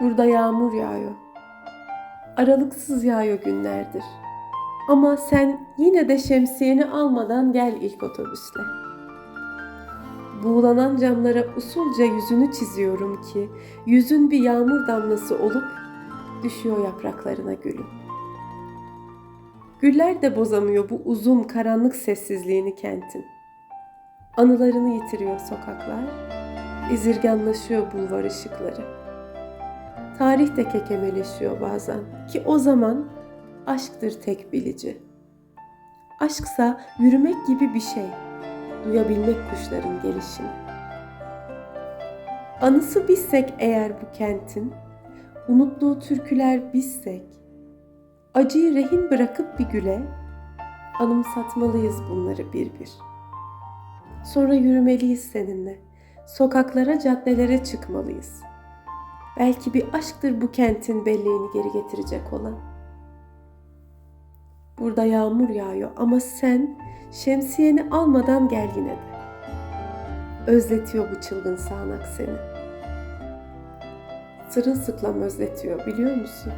Burada yağmur yağıyor. Aralıksız yağıyor günlerdir. Ama sen yine de şemsiyeni almadan gel ilk otobüsle. Buğulanan camlara usulca yüzünü çiziyorum ki yüzün bir yağmur damlası olup düşüyor yapraklarına gülüm. Güller de bozamıyor bu uzun karanlık sessizliğini kentin. Anılarını yitiriyor sokaklar, izirganlaşıyor bulvar ışıkları. Tarih de kekemeleşiyor bazen ki o zaman aşktır tek bilici. Aşksa yürümek gibi bir şey, duyabilmek kuşların gelişini. Anısı bizsek eğer bu kentin, unuttuğu türküler bizsek, acıyı rehin bırakıp bir güle, anımsatmalıyız bunları bir bir. Sonra yürümeliyiz seninle, sokaklara, caddelere çıkmalıyız. Belki bir aşktır bu kentin belleğini geri getirecek olan. Burada yağmur yağıyor ama sen şemsiyeni almadan gel yine de. Özletiyor bu çılgın sağanak seni. Sırılsıklam özletiyor biliyor musun?